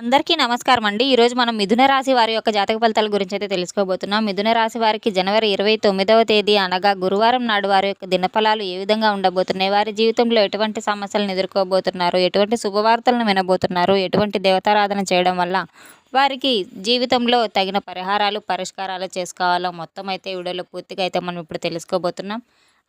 అందరికీ నమస్కారం అండి. ఈరోజు మనం మిథున రాశి వారి యొక్క జాతక ఫలితాల గురించి అయితే తెలుసుకోబోతున్నాం. మిథున రాశి వారికి జనవరి ఇరవై తొమ్మిదవ తేదీ అనగా గురువారం నాడు వారి యొక్క దినఫలాలు ఏ విధంగా ఉండబోతున్నాయి వారి జీవితంలో ఎటువంటి సమస్యలను ఎదుర్కోబోతున్నారు ఎటువంటి శుభవార్తలను వినబోతున్నారు ఎటువంటి దేవతారాధన చేయడం వల్ల వారికి జీవితంలో తగిన పరిహారాలు పరిష్కారాలు చేసుకోవాలో మొత్తం అయితే వీడియోలో పూర్తిగా అయితే మనం ఇప్పుడు తెలుసుకోబోతున్నాం.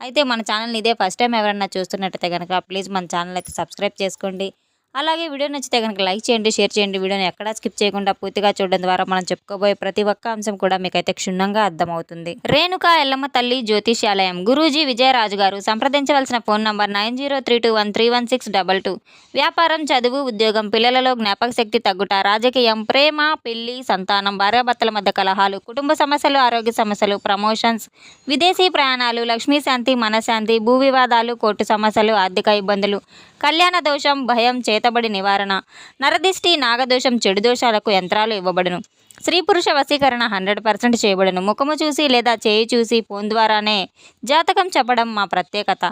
అయితే మన ఛానల్ ఇదే ఫస్ట్ టైం ఎవరన్నా చూస్తున్నట్టయితే కనుక ప్లీజ్ మన ఛానల్ అయితే సబ్స్క్రైబ్ చేసుకోండి. అలాగే వీడియో నచ్చితే కనుక లైక్ చేయండి షేర్ చేయండి. వీడియోని ఎక్కడా స్కిప్ చేయకుండా పూర్తిగా చూడడం ద్వారా మనం చెప్పుకోబోయే ప్రతి ఒక్క అంశం కూడా మీకైతే క్షుణ్ణంగా అర్థమవుతుంది. రేణుక ఎల్లమ్మ తల్లి జ్యోతిష్యాలయం గురూజీ విజయరాజు గారు సంప్రదించవలసిన phone number nine zero three two one three one six double two. వ్యాపారం చదువు ఉద్యోగం పిల్లలలో జ్ఞాపక శక్తి తగ్గుట రాజకీయం ప్రేమ పెళ్ళి సంతానం భార్యాభర్తల మధ్య కలహాలు కుటుంబ సమస్యలు ఆరోగ్య సమస్యలు ప్రమోషన్స్ విదేశీ ప్రయాణాలు లక్ష్మీశాంతి మనశాంతి భూ వివాదాలు కోర్టు సమస్యలు ఆర్థిక ఇబ్బందులు కళ్యాణ దోషం భయం చేతబడి నివారణ. నరదిష్టి నాగదోషం చెడు దోషాలకు యంత్రాలు ఇవ్వబడును. స్త్రీ పురుష వశీకరణ హండ్రెడ్ పర్సెంట్ చేయబడును. ముఖము చూసి లేదా చేయి చూసి ఫోన్ ద్వారానే జాతకం చెప్పడం మా ప్రత్యేకత.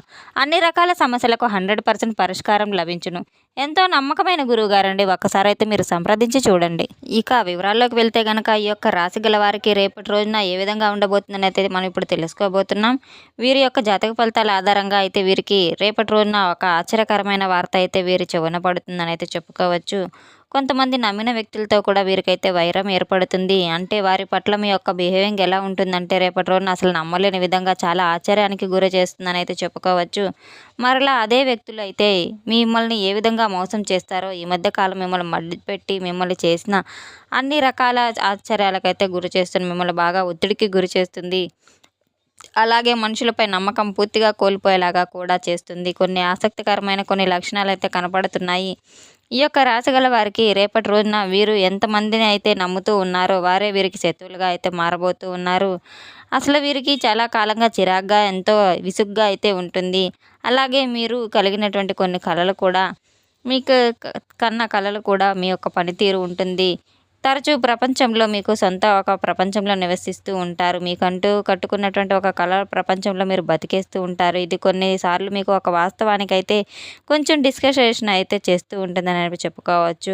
అన్ని రకాల సమస్యలకు హండ్రెడ్ పర్సెంట్ పరిష్కారం లభించును. ఎంతో నమ్మకమైన గురువు గారండి ఒక్కసారి అయితే మీరు సంప్రదించి చూడండి. ఇక వివరాల్లోకి వెళ్తే గనక ఈ యొక్క రాశి గల వారికి రేపటి రోజున ఏ విధంగా ఉండబోతుందని అయితే మనం ఇప్పుడు తెలుసుకోబోతున్నాం. వీరి యొక్క జాతక ఫలితాల ఆధారంగా అయితే వీరికి రేపటి రోజున ఒక ఆశ్చర్యకరమైన వార్త అయితే వీరి చెవున పడుతుందని అయితే చెప్పుకోవచ్చు. కొంతమంది నమ్మిన వ్యక్తులతో కూడా వీరికైతే వైరం ఏర్పడుతుంది. అంటే వారి పట్ల మీ యొక్క బిహేవింగ్ ఎలా ఉంటుందంటే రేపటి రోజున అసలు నమ్మలేని విధంగా చాలా ఆశ్చర్యానికి గురి చేస్తుందని అయితే చెప్పుకోవచ్చు. మరలా అదే వ్యక్తులు అయితే మిమ్మల్ని ఏ విధంగా మోసం చేస్తారో ఈ మధ్య కాలం మిమ్మల్ని మడ్డిపెట్టి మిమ్మల్ని చేసిన అన్ని రకాల ఆశ్చర్యాలకైతే గురి చేస్తుంది మిమ్మల్ని బాగా ఒత్తిడికి గురి చేస్తుంది. అలాగే మనుషులపై నమ్మకం పూర్తిగా కోల్పోయేలాగా కూడా చేస్తుంది. కొన్ని ఆసక్తికరమైన కొన్ని లక్షణాలు అయితే కనపడుతున్నాయి. ఈ యొక్క రాశిగల వారికి రేపటి రోజున వీరు ఎంతమందిని అయితే నమ్ముతూ ఉన్నారో వారే వీరికి శత్రువులుగా అయితే మారబోతూ ఉన్నారు. అసలు వీరికి చాలా కాలంగా చిరాగ్గా ఎంతో విసుగ్గా అయితే ఉంటుంది. అలాగే మీరు కలిగినటువంటి కొన్ని కళలు కూడా మీకు కన్న కళలు కూడా మీ యొక్క పనితీరు ఉంటుంది. తరచూ ప్రపంచంలో మీకు సొంత ఒక ప్రపంచంలో నివసిస్తూ ఉంటారు. మీకంటూ కట్టుకున్నటువంటి ఒక కళ ప్రపంచంలో మీరు బతికేస్తూ ఉంటారు. ఇది కొన్నిసార్లు మీకు ఒక వాస్తవానికైతే కొంచెం డిస్కషన్ అయితే చేస్తూ ఉంటుందని చెప్పుకోవచ్చు.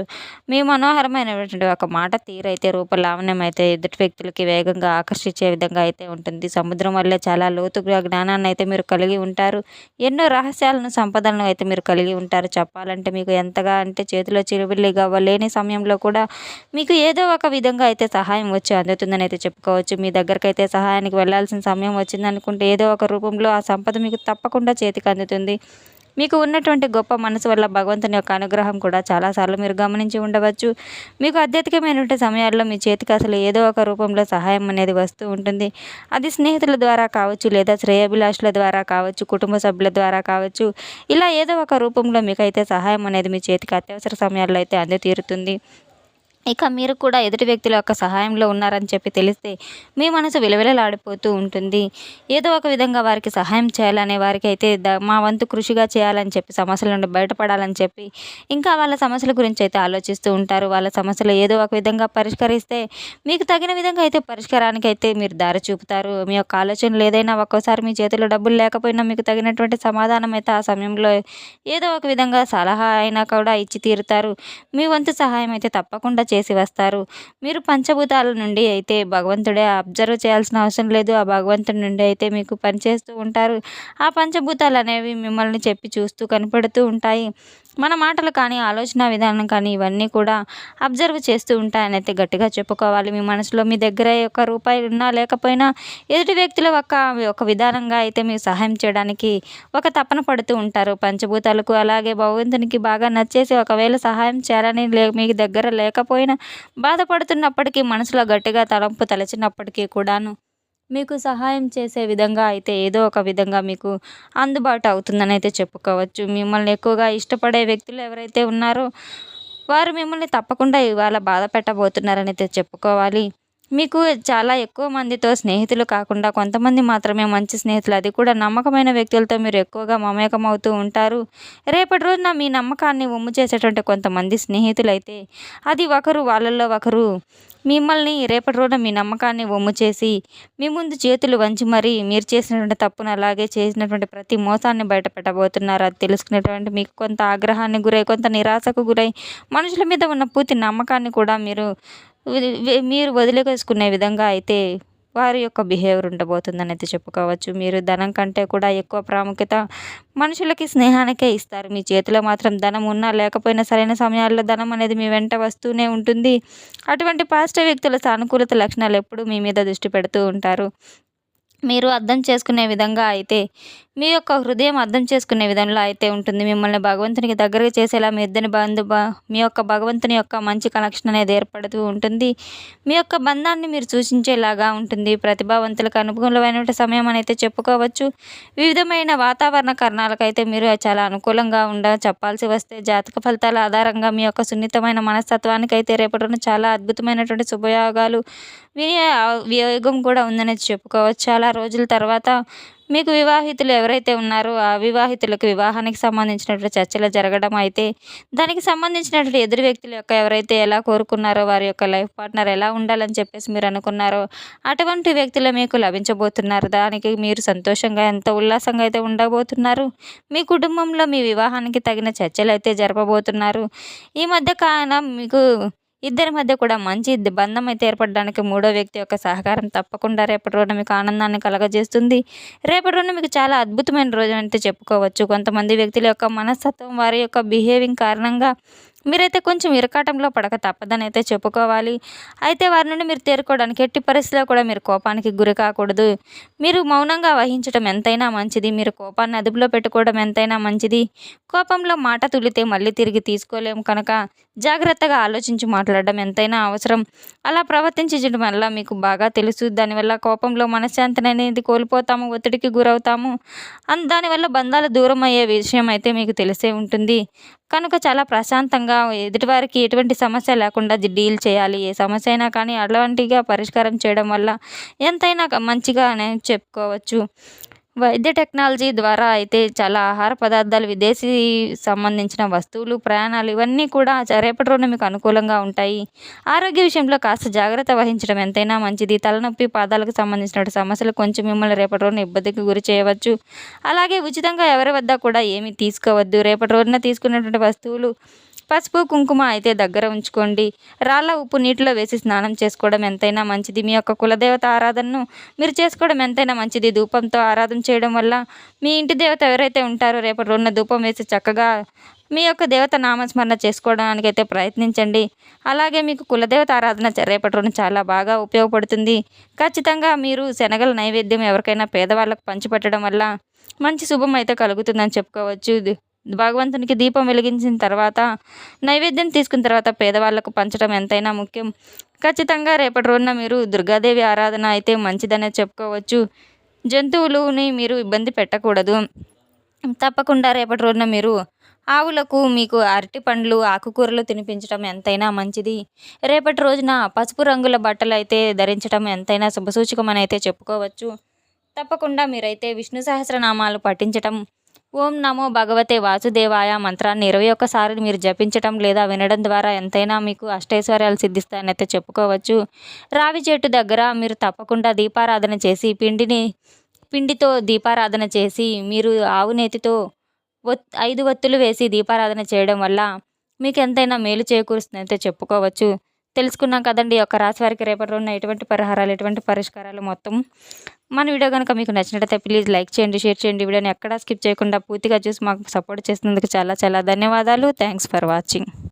మీ మనోహరమైనటువంటి ఒక మాట తీరైతే రూపలావణ్యం అయితే ఎదుటి వ్యక్తులకి వేగంగా ఆకర్షించే విధంగా అయితే ఉంటుంది. సముద్రం వల్లే చాలా లోతుగా జ్ఞానాన్ని అయితే మీరు కలిగి ఉంటారు. ఎన్నో రహస్యాలను సంపదలను అయితే మీరు కలిగి ఉంటారు. చెప్పాలంటే మీకు ఎంతగా అంటే చేతిలో చిరుబిల్లిగా లేని సమయంలో కూడా మీకు ఏదో ఒక విధంగా అయితే సహాయం వచ్చి అందుతుందని అయితే చెప్పుకోవచ్చు. మీ దగ్గరకైతే అయితే సహాయానికి వెళ్ళాల్సిన సమయం వచ్చింది అనుకుంటే ఏదో ఒక రూపంలో ఆ సంపద మీకు తప్పకుండా చేతికి అందుతుంది. మీకు ఉన్నటువంటి గొప్ప మనసు వల్ల భగవంతుని యొక్క అనుగ్రహం కూడా చాలాసార్లు మీరు గమనించి ఉండవచ్చు. మీకు అత్యధికమైనటువంటి సమయాల్లో మీ చేతికి అసలు ఏదో ఒక రూపంలో సహాయం అనేది వస్తూ ఉంటుంది. అది స్నేహితుల ద్వారా కావచ్చు లేదా శ్రేయభిలాషుల ద్వారా కావచ్చు కుటుంబ సభ్యుల ద్వారా కావచ్చు ఇలా ఏదో ఒక రూపంలో మీకైతే సహాయం అనేది మీ చేతికి అత్యవసర సమయాల్లో అయితే అందతీరుతుంది ఇక మీరు కూడా ఎదుటి వ్యక్తుల యొక్క సహాయంలో ఉన్నారని చెప్పి తెలిస్తే మీ మనసు విలవిలలాడిపోతూ ఉంటుంది. ఏదో ఒక విధంగా వారికి సహాయం చేయాలనే వారికి అయితే ద మా వంతు కృషిగా చేయాలని చెప్పి సమస్యల నుండి బయటపడాలని చెప్పి ఇంకా వాళ్ళ సమస్యల గురించి అయితే ఆలోచిస్తూ ఉంటారు. వాళ్ళ సమస్యలు ఏదో ఒక విధంగా పరిష్కరిస్తే మీకు తగిన విధంగా అయితే పరిష్కారానికి అయితే మీరు దారి చూపుతారు. మీ యొక్క ఆలోచనలు ఏదైనా ఒక్కోసారి మీ చేతిలో డబ్బులు లేకపోయినా మీకు తగినటువంటి సమాధానం అయితే ఆ సమయంలో ఏదో ఒక విధంగా సలహా అయినా కూడా ఇచ్చి తీరుతారు. మీ వంతు సహాయం అయితే తప్పకుండా చేసి వస్తారు. మీరు పంచభూతాల నుండి అయితే భగవంతుడే అబ్జర్వ్ చేయాల్సిన అవసరం లేదు. ఆ భగవంతుడి నుండి అయితే మీకు పనిచేస్తూ ఉంటారు. ఆ పంచభూతాలు అనేవి మిమ్మల్ని చెప్పి చూస్తూ కనపడుతూ ఉంటాయి. మన మాటలు కానీ ఆలోచన విధానం కానీ ఇవన్నీ కూడా అబ్జర్వ్ చేస్తూ ఉంటాయని అయితే గట్టిగా చెప్పుకోవాలి. మీ మనసులో మీ దగ్గర ఒక రూపాయి ఉన్నా లేకపోయినా ఎదుటి వ్యక్తుల ఒక ఒక విధానంగా అయితే మీరు సహాయం చేయడానికి ఒక తపన పడుతూ ఉంటారు. పంచభూతాలకు అలాగే భగవంతునికి బాగా నచ్చేసి ఒకవేళ సహాయం చేయాలని లే మీకు దగ్గర లేకపోయినా బాధపడుతున్నప్పటికీ మనసులో గట్టిగా తలంపు తలచినప్పటికీ కూడాను మీకు సహాయం చేసే విధంగా అయితే ఏదో ఒక విధంగా మీకు అందుబాటు అవుతుందని అయితే చెప్పుకోవచ్చు. మిమ్మల్ని ఎక్కువగా ఇష్టపడే వ్యక్తులు ఎవరైతే ఉన్నారో వారు మిమ్మల్ని తప్పకుండా ఇవాళ బాధ పెట్టబోతున్నారని అయితే చెప్పుకోవాలి. మీకు చాలా ఎక్కువ మందితో స్నేహితులు కాకుండా కొంతమంది మాత్రమే మంచి స్నేహితులు. అది కూడా నమ్మకమైన వ్యక్తులతో మీరు ఎక్కువగా మమేకం అవుతూ ఉంటారు. రేపటి రోజున మీ నమ్మకాన్ని ఒమ్ము చేసేటువంటి కొంతమంది స్నేహితులైతే అది ఒకరు వాళ్ళల్లో ఒకరు మిమ్మల్ని రేపటి రోజున మీ నమ్మకాన్ని ఒమ్ము చేసి మీ ముందు చేతులు వంచి మరీ మీరు చేసినటువంటి తప్పును అలాగే చేసినటువంటి ప్రతి మోసాన్ని బయటపెట్టబోతున్నారు. అది తెలుసుకునేటువంటి మీకు కొంత ఆగ్రహాన్ని గురై కొంత నిరాశకు గురై మనుషుల మీద ఉన్న పూర్తి నమ్మకాన్ని కూడా మీరు మీరు వదిలేసుకునే విధంగా అయితే వారి యొక్క బిహేవియర్ ఉండబోతుందని అయితే చెప్పుకోవచ్చు. మీరు ధనం కంటే కూడా ఎక్కువ ప్రాముఖ్యత మనుషులకి స్నేహానికే ఇస్తారు. మీ చేతిలో మాత్రం ధనం ఉన్నా లేకపోయినా సరైన సమయాల్లో ధనం అనేది మీ వెంట వస్తూనే ఉంటుంది. అటువంటి పాజిటివ్ వ్యక్తుల సానుకూలత లక్షణాలు ఎప్పుడూ మీ మీద దృష్టి పెడుతూ ఉంటారు. మీరు అర్థం చేసుకునే విధంగా అయితే మీ యొక్క హృదయం అర్థం చేసుకునే విధంలో అయితే ఉంటుంది. మిమ్మల్ని భగవంతునికి దగ్గరగా చేసేలా మీ ఇద్దరి బంధు మీ యొక్క భగవంతుని యొక్క మంచి కనెక్షన్ అనేది ఏర్పడుతూ ఉంటుంది. మీ యొక్క బంధాన్ని మీరు సూచించేలాగా ఉంటుంది. ప్రతిభావంతులకు అనుకూలమైన సమయం అని అయితే చెప్పుకోవచ్చు. వివిధమైన వాతావరణ కారణాలకైతే మీరు చాలా అనుకూలంగా ఉండ చెప్పాల్సి వస్తే జాతక ఫలితాల ఆధారంగా మీ యొక్క సున్నితమైన మనస్తత్వానికి అయితే రేపటి చాలా అద్భుతమైనటువంటి శుభయోగాలు విని వియోగం కూడా ఉందని చెప్పుకోవచ్చు. చాలా రోజుల తర్వాత మీకు వివాహితులు ఎవరైతే ఉన్నారో ఆ వివాహితులకు వివాహానికి సంబంధించినటువంటి చర్చలు జరగడం అయితే దానికి సంబంధించినటువంటి ఎదురు వ్యక్తుల యొక్క ఎవరైతే ఎలా కోరుకున్నారో వారి యొక్క లైఫ్ పార్ట్నర్ ఎలా ఉండాలని చెప్పేసి మీరు అనుకున్నారో అటువంటి వ్యక్తులు మీకు లభించబోతున్నారు. దానికి మీరు సంతోషంగా ఎంత ఉల్లాసంగా అయితే ఉండబోతున్నారు మీ కుటుంబంలో మీ వివాహానికి తగిన చర్చలు అయితే జరపబోతున్నారు. ఈ మధ్య కాలం మీకు ఇద్దరి మధ్య కూడా మంచి బంధం అయితే ఏర్పడడానికి మూడో వ్యక్తి యొక్క సహకారం తప్పకుండా రేపటి రోజున మీకు ఆనందాన్ని కలగజేస్తుంది. రేపటి రోజున మీకు చాలా అద్భుతమైన రోజు అంటే చెప్పుకోవచ్చు. కొంతమంది వ్యక్తుల యొక్క మనస్తత్వం వారి యొక్క బిహేవింగ్ కారణంగా మీరైతే కొంచెం ఇరకాటంలో పడక తప్పదని అయితే చెప్పుకోవాలి. అయితే వారి నుండి మీరు తేరుకోవడానికి ఎట్టి పరిస్థితిలో కూడా మీరు కోపానికి గురి కాకూడదు. మీరు మౌనంగా వహించడం ఎంతైనా మంచిది. మీరు కోపాన్ని అదుపులో పెట్టుకోవడం ఎంతైనా మంచిది. కోపంలో మాట తులితే మళ్ళీ తిరిగి తీసుకోలేము కనుక జాగ్రత్తగా ఆలోచించి మాట్లాడడం ఎంతైనా అవసరం. అలా ప్రవర్తించడం వల్ల మీకు బాగా తెలుసు. దానివల్ల కోపంలో మనశ్శాంతిని అనేది కోల్పోతాము ఒత్తిడికి గురవుతాము. దానివల్ల బంధాలు దూరం అయ్యే విషయం అయితే మీకు తెలిసే ఉంటుంది. కనుక చాలా ప్రశాంతంగా ఎదుటివారికి ఎటువంటి సమస్య లేకుండా డీల్ చేయాలి. ఏ సమస్య అయినా కానీ అట్లాంటిగా పరిష్కారం చేయడం వల్ల ఎంతైనా మంచిగా చెప్పుకోవచ్చు. వైద్య టెక్నాలజీ ద్వారా అయితే చాలా ఆహార పదార్థాలు విదేశీ సంబంధించిన వస్తువులు ప్రయాణాలు ఇవన్నీ కూడా రేపటి రోజున మీకు అనుకూలంగా ఉంటాయి. ఆరోగ్య విషయంలో కాస్త జాగ్రత్త వహించడం ఎంతైనా మంచిది. తలనొప్పి పాదాలకు సంబంధించిన సమస్యలు కొంచెం మిమ్మల్ని రేపటి రోజున ఇబ్బందికి గురి చేయవచ్చు. అలాగే ఉచితంగా ఎవరి వద్ద కూడా ఏమీ తీసుకోవద్దు. రేపటి రోజున తీసుకున్నటువంటి వస్తువులు పసుపు కుంకుమ అయితే దగ్గర ఉంచుకోండి. రాళ్ళ ఉప్పు నీటిలో వేసి స్నానం చేసుకోవడం ఎంతైనా మంచిది. మీ యొక్క కులదేవత ఆరాధనను మీరు చేసుకోవడం ఎంతైనా మంచిది. ధూపంతో ఆరాధన చేయడం వల్ల మీ ఇంటి దేవత ఎవరైతే ఉంటారో రేపటి రోజున ధూపం వేసి చక్కగా మీ యొక్క దేవత నామస్మరణ చేసుకోవడానికి అయితే ప్రయత్నించండి. అలాగే మీకు కులదేవత ఆరాధన రేపటి రోజున చాలా బాగా ఉపయోగపడుతుంది. ఖచ్చితంగా మీరు శనగల నైవేద్యం ఎవరికైనా పేదవాళ్ళకు పంచిపెట్టడం వల్ల మంచి శుభం అయితే కలుగుతుందని చెప్పుకోవచ్చు. భగవంతునికి దీపం వెలిగించిన తర్వాత నైవేద్యం తీసుకున్న తర్వాత పేదవాళ్ళకు పంచడం ఎంతైనా ముఖ్యం. ఖచ్చితంగా రేపటి రోజున మీరు దుర్గాదేవి ఆరాధన అయితే మంచిదనే చెప్పుకోవచ్చు. జంతువులని మీరు ఇబ్బంది పెట్టకూడదు. తప్పకుండా రేపటి రోజున మీరు ఆవులకు మీకు అరటి పండ్లు ఆకుకూరలు తినిపించడం ఎంతైనా మంచిది. రేపటి రోజున పసుపు రంగుల బట్టలు అయితే ధరించడం ఎంతైనా శుభసూచకమని అయితే చెప్పుకోవచ్చు. తప్పకుండా మీరైతే విష్ణు సహస్రనామాలు పఠించటం ఓం నమో భగవతే వాసుదేవాయ మంత్రాన్ని ఇరవై ఒక్కసారి మీరు జపించటం లేదా వినడం ద్వారా ఎంతైనా మీకు అష్టైశ్వర్యాలు సిద్ధిస్తాయని అయితే చెప్పుకోవచ్చు. రావి చెట్టు దగ్గర మీరు తప్పకుండా దీపారాధన చేసి పిండిని పిండితో దీపారాధన చేసి మీరు ఆవు నేతితో ఒత్ ఐదు ఒత్తులు వేసి దీపారాధన చేయడం వల్ల మీకు ఎంతైనా మేలు చేకూరుస్తుందైతే చెప్పుకోవచ్చు. తెలుసుకున్నాం కదండి ఒక రాశి వారికి రేపటి ఉన్న ఎటువంటి పరిహారాలు ఎటువంటి పరిష్కారాలు మొత్తం. మన వీడియో కనుక మీకు నచ్చినట్లయితే ప్లీజ్ లైక్ చేయండి షేర్ చేయండి. వీడియోని ఎక్కడా స్కిప్ చేయకుండా పూర్తిగా చూసి మాకు సపోర్ట్ చేసినందుకు చాలా చాలా ధన్యవాదాలు. Thanks for watching